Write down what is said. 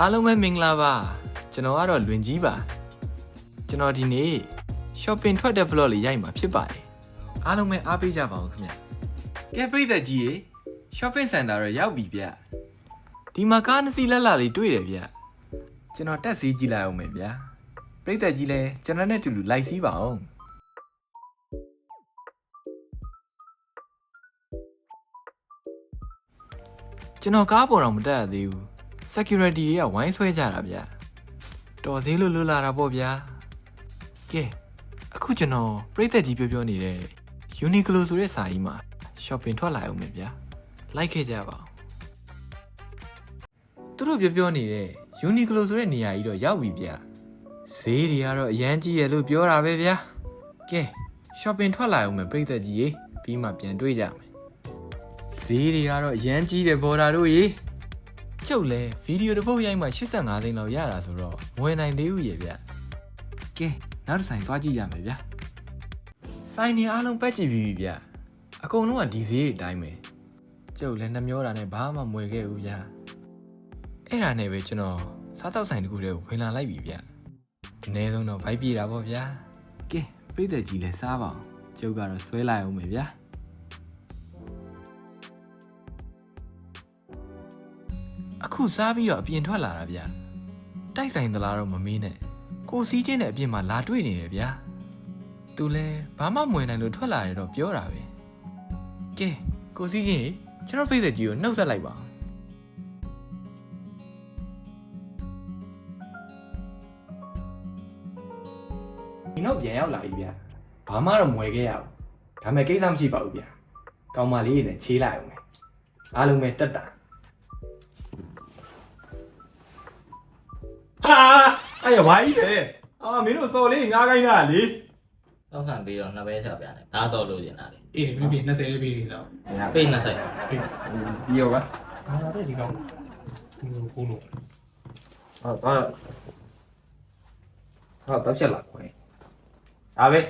အားလုံးပဲမင်္ဂလာပါကျွန်တော်ကတော့လွင်ကြီးပါကျွန်တော်ဒီနေ့ shopping ထွက်တဲ့ vlog လေးရိုက်မှာဖြစ်ပါတယ်အားလုံးပဲအားပေးကြပါဦးခင်ဗျကဲပြည်သက်ကြီးရေ shopping center တော့ရောက်ပြီဗျဒီမှာကားနှစ်စီးလက်လာလေးတွေ့တယ်ဗျကျွန်တော်တက်စီးကြည့်လိုက်အောင်မယ်ဗျပြည်သက်ကြီးလည်းကျွန်တော်နဲ့အတူတူလိုက်စီးပါအောင်ကျွန်တော်ကားပေါ်တော့မတက်ရသေးဘူး security တွေကဝိုင်းဆွဲကြတာဗျတော်သေးလို့လွတ်လာတာပေါ့ဗျာကဲအခုကျွန်တော်ပြည်သက်ကြီးပြောပြောနေတဲ့ Uniqlo ဆိုတဲ့စာကြီးမှာ shopping ထွက်လာအောင်မယ်ဗျာလိုက်ခဲ့ကြပါဦးသူတို့ပြောပြောနေတဲ့ Uniqlo ဆိုတဲ့နေရာကြီးတော့ရောက်ပြီဗျဈေးတွေကတော့အရန်ကြီးရလို့ပြောတာပဲဗျာကဲ shopping ထွက်လာအောင်မယ်ပြည်သက်ကြီးရေပြီးမှပြန်တွေ့ကြမယ်ဈေးတွေကတော့အရန်ကြီးတယ်ဘော်ဒါတို့ရေ ကျုပ်လည်းဗီဒီယိုတစ်ပုတ်ရိုက်မှ85သိန်းလောက်ရတာဆိုတော့မဝင်နိုင်သေးဘူးရေဗျကဲနောက်တစ်ဆိုင်သွားကြည့်ကြမယ်ဗျဆိုင်နေအားလုံးပတ်ကြည့်ပြီးပြီဗျအကုန်လုံးကဒီဈေးတွေအတိုင်းပဲကျုပ်လည်းနှမျောတာနဲ့ဘာမှမဝယ်ခဲ့ဘူးဗျအဲ့ဒါနဲ့ပဲကျွန်တော်စားသောက်ဆိုင်တစ်ခုတည်းကိုဝင်လာလိုက်ပြီဗျအနည်းဆုံးတော့ဗိုက်ပြေတာပေါ့ဗျာကဲပြည့်တဲ့ကြီးလဲစားပါအောင်ကျုပ်ကတော့ဆွဲလိုက်အောင်မယ်ဗျာ အခုစားပြီးတော့အပြင်ထွက်လာတာဗျတိုက်ဆိုင်သလားတော့မမေးနဲ့ကိုစီးချင်းတဲ့အပြင်မှာလာတွေ့နေတယ်ဗျာသူလဲဘာမှမဝင်နိုင်လို့ထွက်လာတယ်တော့ပြောတာပဲကဲကိုစီးချင်းရေကျွန်တော်ဖိသက်ကြီးကိုနှုတ်ဆက်လိုက်ပါအောင်ဒီတော့ပြန်ရောက်လာပြီဗျဘာမှတော့မဝယ်ခဲ့ရဘူးဒါပေမဲ့ကိစ္စမရှိပါဘူးဗျကောင်မလေးနဲ့ချေးလိုက်အောင်မယ်အားလုံးပဲတက်တာ ဟာအဲ့ရဝိုင်းတယ်အာမင်းတို့စော်လေးငားခိုင်းတာလေစောက်ဆံပြီးတော့နှစ်ဘဲချပြတယ်ဒါစောက်လို့ကျင်တာလေအေးပြပြ20လေးပေးနေစားပေးနှစ်ဆိုင်ပေးပြီးရောကဟာတဲ့ဒီကောင်ဒီလိုကိုလို့ဟာတော့ဟာတော့ချက်လာခွဲဒါပဲ